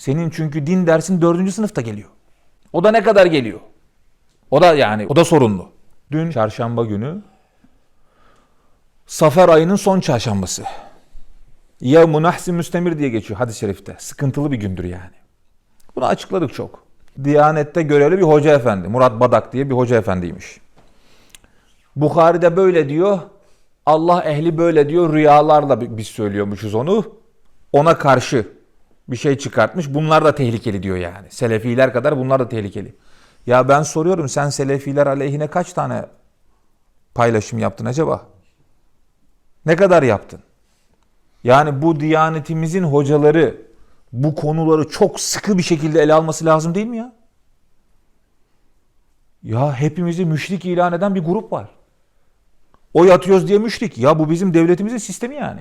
Senin çünkü din dersin dördüncü sınıfta geliyor. O da ne kadar geliyor? O da yani o da sorunlu. Dün çarşamba günü Safer ayının son çarşambası. Ya munahsi müstemir diye geçiyor hadis-i şerifte. Sıkıntılı bir gündür yani. Bunu açıkladık çok. Diyanette görevli bir hoca efendi. Murat Badak diye bir hoca efendiymiş. Bukhari'de böyle diyor. Allah ehli böyle diyor. Rüyalarla bi- biz söylüyormuşuz onu. Ona karşı bir şey çıkartmış. Bunlar da tehlikeli diyor yani. Selefiler kadar bunlar da tehlikeli. Ya ben soruyorum sen Selefiler aleyhine kaç tane paylaşım yaptın acaba? Ne kadar yaptın? Yani bu diyanetimizin hocaları bu konuları çok sıkı bir şekilde ele alması lazım değil mi ya? Ya hepimizi müşrik ilan eden bir grup var. Oy atıyoruz diye müşrik. Ya bu bizim devletimizin sistemi yani.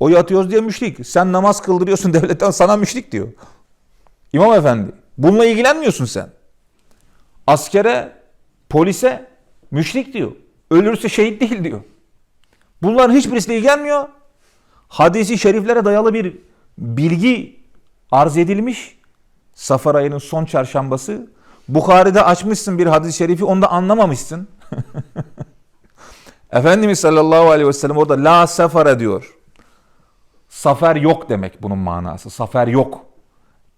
Oy atıyoruz diye müşrik. Sen namaz kıldırıyorsun devletten sana müşrik diyor. İmam efendi. Bununla ilgilenmiyorsun sen. Askere, polise müşrik diyor. Ölürse şehit değil diyor. Bunların hiçbirisiyle ilgilenmiyor. Hadisi şeriflere dayalı bir bilgi arz edilmiş. Safar ayının son çarşambası. Bukhari'de açmışsın bir hadis-i şerifi onu da anlamamışsın. Efendimiz sallallahu aleyhi ve sellem orada la sefara diyor. Safer yok demek bunun manası. Safer yok.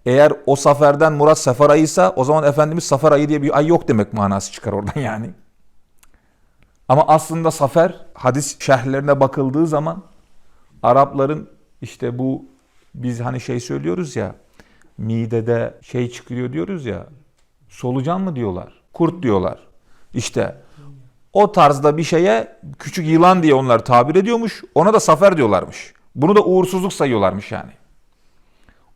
Eğer o saferden murat sefer ayıysa o zaman Efendimiz safer ayı diye bir ay yok demek manası çıkar oradan yani. Ama aslında safer hadis şerhlerine bakıldığı zaman Arapların işte bu biz hani şey söylüyoruz ya midede şey çıkıyor diyoruz ya solucan mı diyorlar kurt diyorlar işte o tarzda bir şeye küçük yılan diye onlar tabir ediyormuş ona da safer diyorlarmış bunu da uğursuzluk sayıyorlarmış yani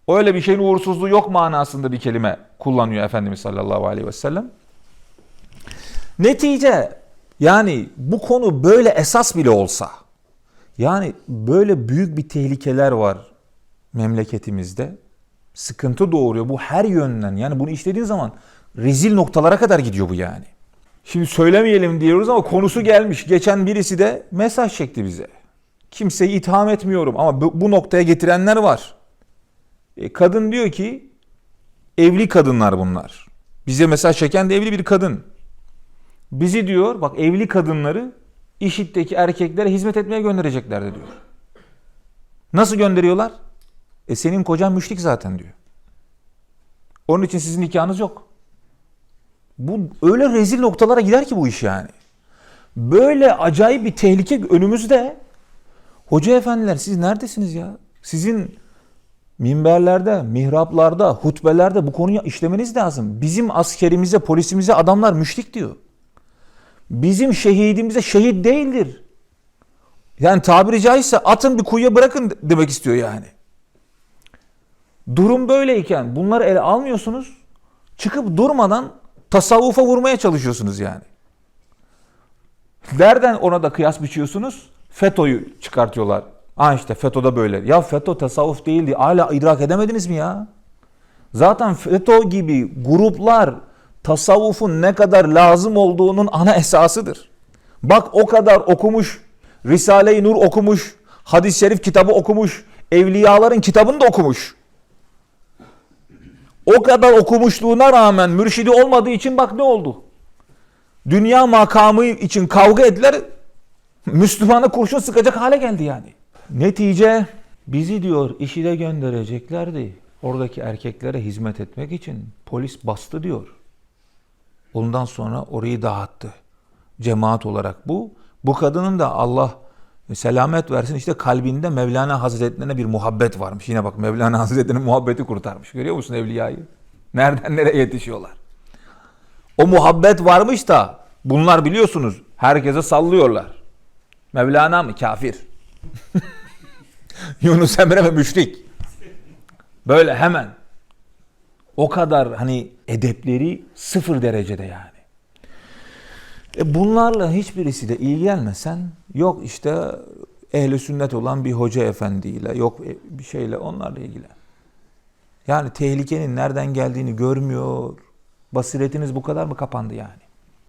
öyle bir şeyin uğursuzluğu yok manasında bir kelime kullanıyor Efendimiz sallallahu aleyhi ve sellem netice yani bu konu böyle esas bile olsa yani böyle büyük bir tehlikeler var memleketimizde. Sıkıntı doğuruyor bu her yönden. Yani bunu işlediğin zaman rezil noktalara kadar gidiyor bu yani. Şimdi söylemeyelim diyoruz ama konusu gelmiş. Geçen birisi de mesaj çekti bize. Kimseyi itham etmiyorum ama bu, bu noktaya getirenler var. E, kadın diyor ki evli kadınlar bunlar. Bize mesaj çeken de evli bir kadın. Bizi diyor bak evli kadınları IŞİD'deki erkeklere hizmet etmeye göndereceklerdi diyor. Nasıl gönderiyorlar? E senin kocan müşrik zaten diyor. Onun için sizin nikahınız yok. Bu öyle rezil noktalara gider ki bu iş yani. Böyle acayip bir tehlike önümüzde. Hoca efendiler siz neredesiniz ya? Sizin minberlerde, mihraplarda, hutbelerde bu konuyu işlemeniz lazım. Bizim askerimize, polisimize adamlar müşrik diyor bizim şehidimize şehit değildir. Yani tabiri caizse atın bir kuyuya bırakın demek istiyor yani. Durum böyleyken bunları ele almıyorsunuz. Çıkıp durmadan tasavvufa vurmaya çalışıyorsunuz yani. Nereden ona da kıyas biçiyorsunuz? FETÖ'yü çıkartıyorlar. Ha işte FETÖ'de böyle. Ya FETÖ tasavvuf değildi. Hala idrak edemediniz mi ya? Zaten FETÖ gibi gruplar tasavvufun ne kadar lazım olduğunun ana esasıdır. Bak o kadar okumuş, Risale-i Nur okumuş, hadis-i şerif kitabı okumuş, evliyaların kitabını da okumuş. O kadar okumuşluğuna rağmen mürşidi olmadığı için bak ne oldu? Dünya makamı için kavga ettiler, Müslümana kurşun sıkacak hale geldi yani. Netice bizi diyor işide göndereceklerdi. Oradaki erkeklere hizmet etmek için polis bastı diyor. Ondan sonra orayı dağıttı. Cemaat olarak bu. Bu kadının da Allah selamet versin işte kalbinde Mevlana Hazretlerine bir muhabbet varmış. Yine bak Mevlana Hazretleri'nin muhabbeti kurtarmış. Görüyor musun evliyayı? Nereden nereye yetişiyorlar? O muhabbet varmış da bunlar biliyorsunuz herkese sallıyorlar. Mevlana mı? Kafir. Yunus Emre mi? Müşrik. Böyle hemen. O kadar hani edepleri sıfır derecede yani. E bunlarla hiçbirisi de ilgilenmesen yok işte ehli sünnet olan bir hoca efendiyle yok bir şeyle onlarla ilgilen. Yani tehlikenin nereden geldiğini görmüyor. Basiretiniz bu kadar mı kapandı yani?